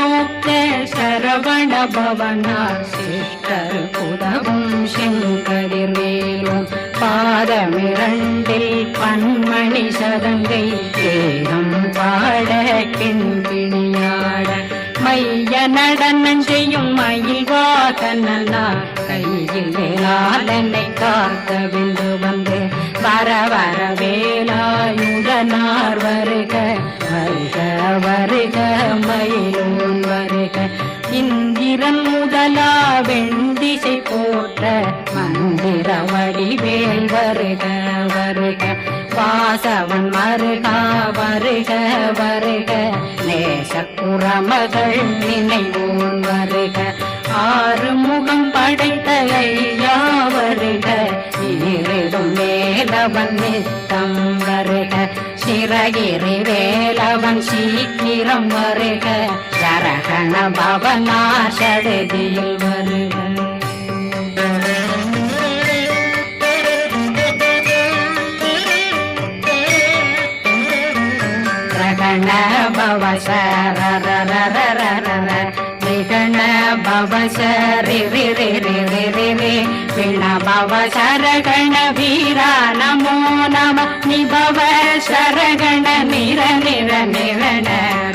சஷ்டியை நோக்க சரவண பவனா சிஷ்டர் புதவும் செங்கதிர் மேலும் பாதமிரண்டில் பன்மணி சதங்கை தேகம் பாட கிண்பிணியாட மைய நடனம் செய்யும் மயில் வாகனா கையில் வேளாளனை காக்க விந்து வந்து வர வர வேலாயுடனார் வருக. வருக வருக மயிலோன் வருக. இந்திரன் முதலா வெண்டிசை போற்ற மந்திர வடிவேல் வருக வருக. வாசவன் மருகா வருக வருக. நேச குரமகள் நினைவோன் வருக. ஆறு முகம் படைத்த ஐயா வருக. வேலவன் நித்தம் வருக. சிறகிரி வேலவன் சீக்கிரம் வருக. சரகண பவனா சடுதியில் வருக ரகண பவ சரரரரரரர விகண பவ சரி ரி ரி ரி ரி ரி ரி விண பவ சரகண வீரா நமோ நம நிபவ சரகண நிர நிர நிரண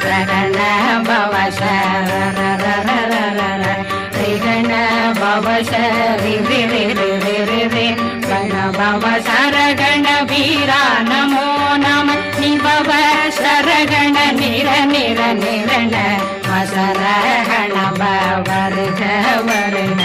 ரகண பவ சரரரரரர ரிகண பவ சரி ரி ரி ரி ரி ரி ரி கண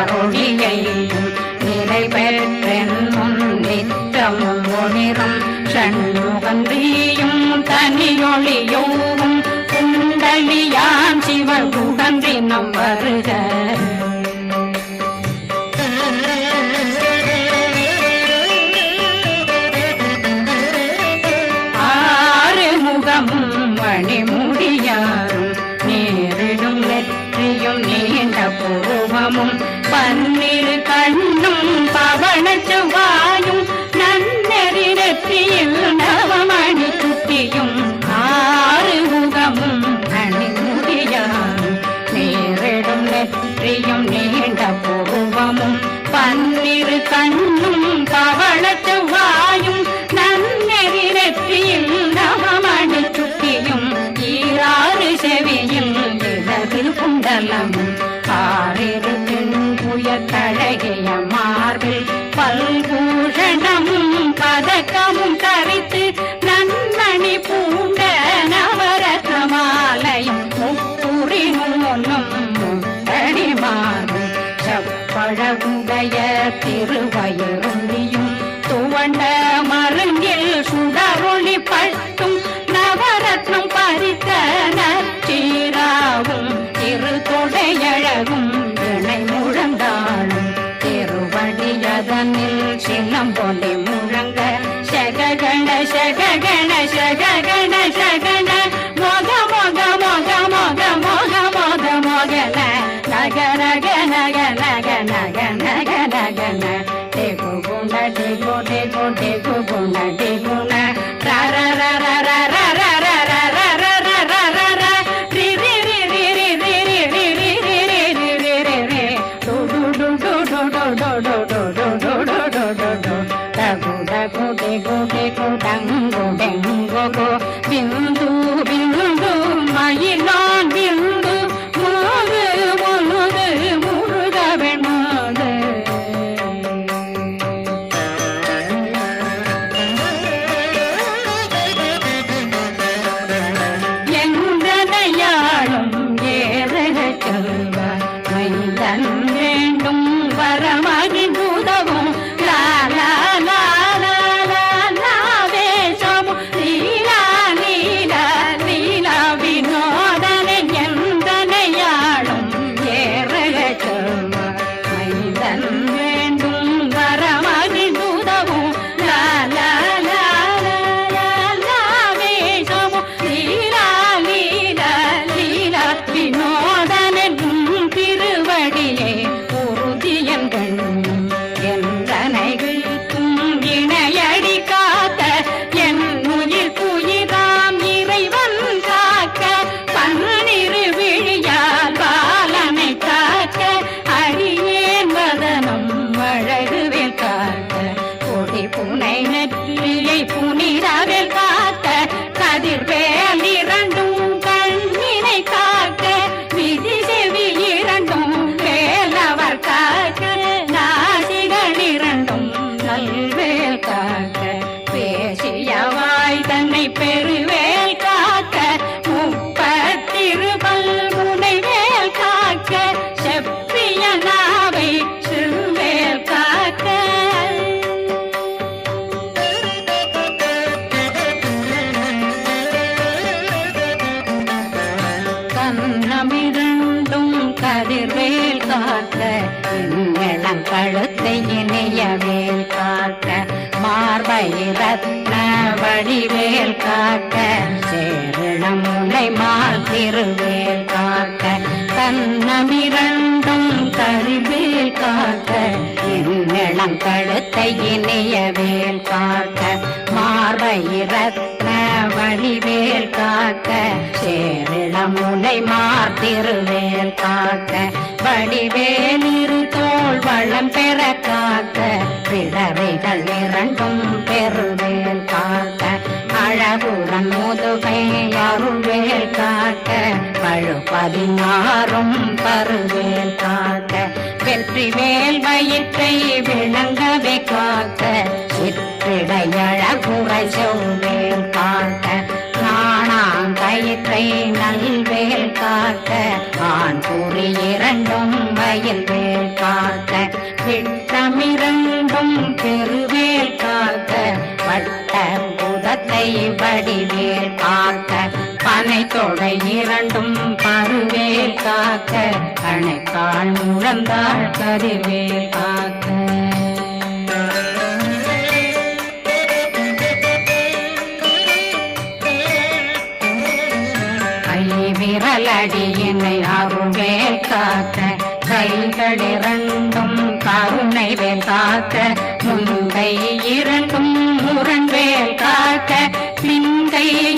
கிளறொழியையும் நிலை பெற்றென்னும் நித்தமும் ஒளிரும் சண்முகன்றியும் தனியொளியோவும் குண்டலியான் சிவன் குடன்றினம் வருக பன்னிரு கண்டு வழிவேல் காட்ட சேரணம் உன்னை மால் திருவேல் காட்ட தன்னமிரண்டும் கருவேல் காட்ட இருநளம் கழுத்தை இணையவேல் காட்ட மார்பயிரத்ன வழிவேல் காட்ட சேரணம் உன்னை மார் திருவேல் காட்ட வடிவேல் இரு தோல் வளம் பெற காட்ட பிடவைகள் இரண்டும் பெறுவேல் பகுடன் முதுகையருவேல் காட்ட. பழுப்பதினாரும் பருவேல் காட்ட. வெற்றி வேல் வயிற்றை விளங்கவே காக்க. சிற்றிடையழகுரை செவ்வேல் காட்ட. நாணாங்கயிற்றை நல்வேல் காட்ட. ஆண் கூறி இரண்டும் வயல்வேல் காட்ட. விட்டமிரண்டும் பெரு வடிவேல் காக்க பனை தொடை இரண்டும் பருவேல் காக்க கணைக்கால் முழந்தாள் கருவேல் காக்க. விரலடியினை அருவேல் காக்க கைகள் இரண்டும் கருணை வேல் காக்க முந்தை இரண்டும் முரண்வேல் காக்க கையில்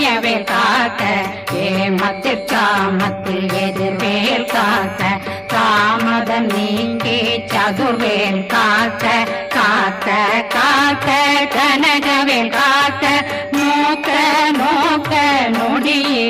ஏனையவை காக்க ஏமத்து காமத்து எதிர்வேல் காக்க? காமதம் நீங்கி சதுர்வேல் காக்க காக்க காக்க கனகவேல் காக்க. மூக்க மூக்க நொடியே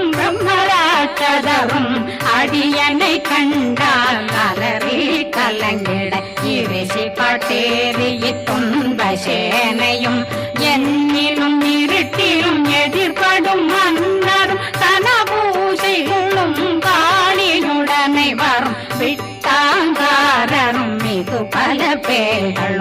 பிரம்மராட்சதரும் அடியனை கண்டால் அலறி கலங்கிட. இரிசி பட்டேறிய துன்ப சேனையும் என்னிலும் இருட்டிலும் எதிர்படும் மன்னரும் தனபூசைகளும் காணியுடனே வரும். விட்டாங்காரரும் மிகு பல பேர்களும்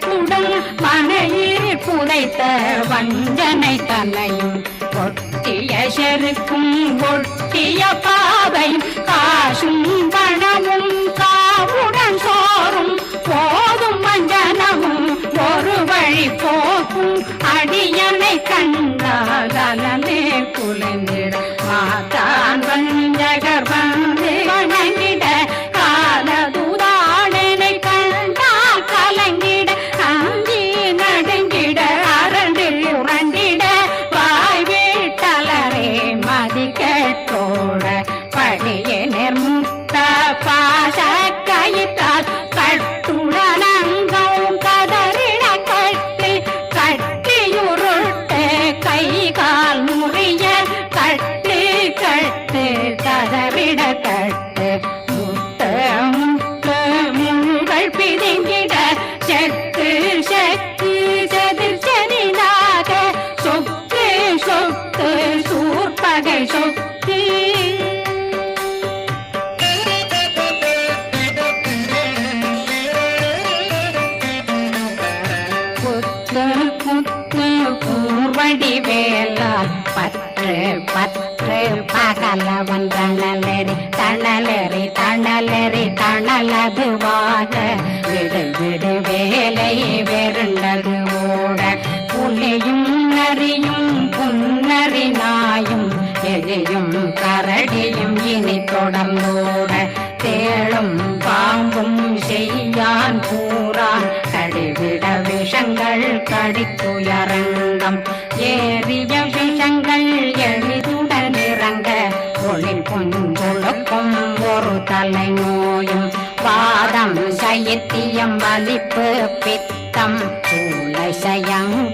கலசத்துடன் மனையில் புதைத்த வஞ்சனை தன்னையும் ஒட்டிய செருக்கும் ஒட்டிய பாவையும் காசும் பணமும் காவுடன் சோறும். போதும் வஞ்சனமும் ஒரு வழி போக்கும். அடியனை கண்டாகலே குலைந்திட மாதா குத்து குத்து கூர்வடி வேலால் பற்று பற்று பகலவன் தணலரி தணலரி தணலது வாக விடு விடு வேலை வெருண்டது ஓட. புலியும் நரியும் புன்னரி நாயும். எலியும் கரடியும் இனி தொடர்ந்தோ விஷங்கள் ஏறிய விஷங்கள் எளிதுடன் இறங்க. ஒளிர் புஞ்சொழுக்கும் ஒரு தலை நோயும் பாதம் சயத்தியம் வலிப்பு பித்தம். சூளை சயம்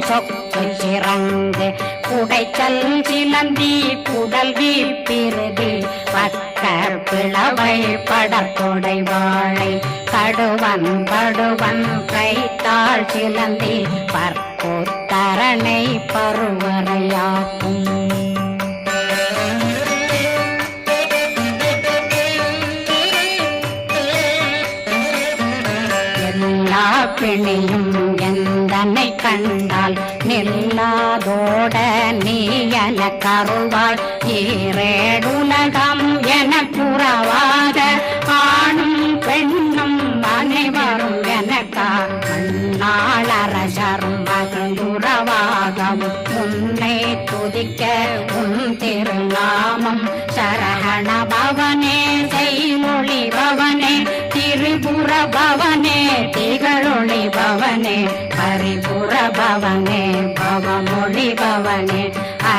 சொக்கு சிறங்கு குடைச்சல் சிலந்தி குடல் வீப்பிருதி பக்கர் பிளவை படத்தொடை வாழை கடுவன் படுவன் கைத்தாள் சிலந்தி பற்போத்தரணை பருவரையாக்கும். எல்லா பிணியும் எந்தனை கண்டால் நில்லாதோட நீ என கருவாள். ஈரேடுலகம் என புறவாத ஆணும் பெண்ணும் அனைவரும் எனக்கா மண்ணாளரசரும் மகிழ்ந்துறவாகவும் உன்னை துதிக்க உன் திருநாமம் சரகண பவனே செய்மொழி பவனே திரிபுர பவனே திகழொளி பவனே பரிபுர பவனே பவமொழி பவனே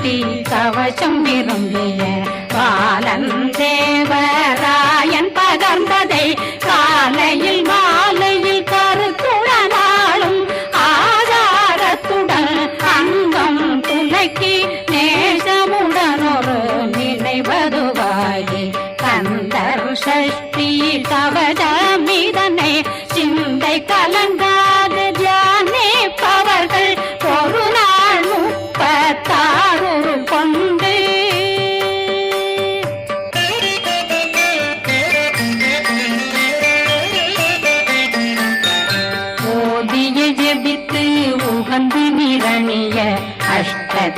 சக்தி கவசம் விரும்பிய பாலன் தேவராயன் பகர்ந்ததை காலையில்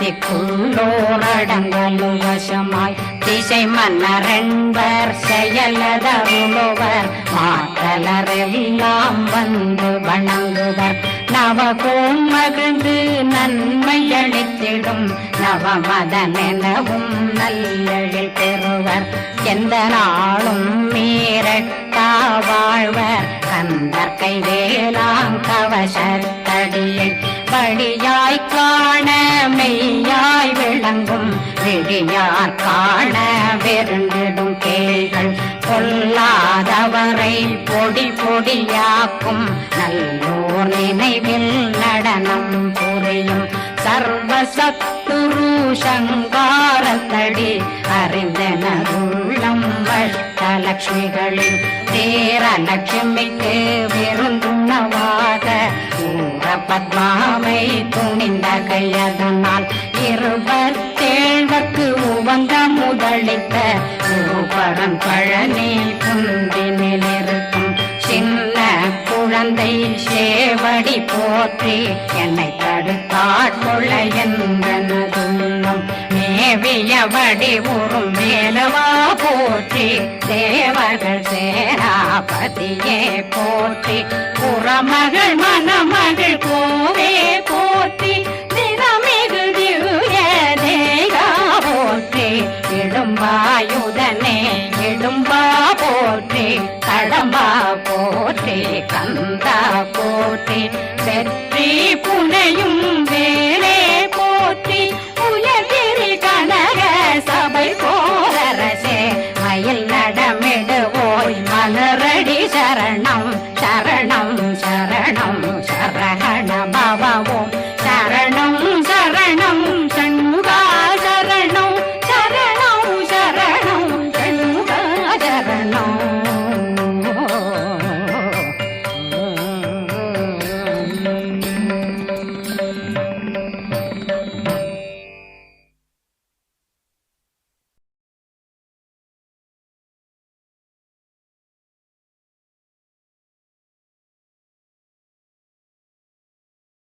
அஷ்டதிக்குள்ளோரடங்கலும் வசமாய் திசை மன்னரென்பர் செயலதருளுவர் மாற்றலரெல்லாம் வந்து வணங்குவர். நவகோம் மகிழ்ந்து நன்மை அளித்திடும். நவமதனெனவும் நல்லெழில் பெறுவர். எந்த நாளும் மீரட்டா வாழ்வர். கந்தர் கை வேளாங் கவசத்தடியை படியாய் காண மெய்யாய் விளங்கும் விழியார் காண வெருண்டிடும் கேள்கள் பொல்லாதவரை பொடி பொடியாக்கும் நல்லோர் நினைவில் நடனம் புரியும் சர்வசத்துரு சங்காரத்தடி அறிந்தனருள்ளம் வட்டலட்சுமிகளில் தேர லட்சுமிக்கு விருந்துணவாக பத்மாவை துணிந்த கையதனால் இருபத்தேழ்வக்கு உவந்த முதலித்த குருபரன் பழனி குந்தினில் இருக்கும் சின்ன குழந்தை சேவடி போற்றி என்னை தடுத்தாட்கொள்ள என்றனதுள்ளம். மேவியபடி உறும் மேலவா போற்றி தேவர்கள் சேர பதியே போற்றி புறமகள் மணமகள் கோவே போற்றி திறமிகு திவ்ய தேகா போற்றி இடும்பாயுதனே இடும்பா போற்றி கடம்பா போற்றி கந்தா போற்றி வெற்றி புனையும் வே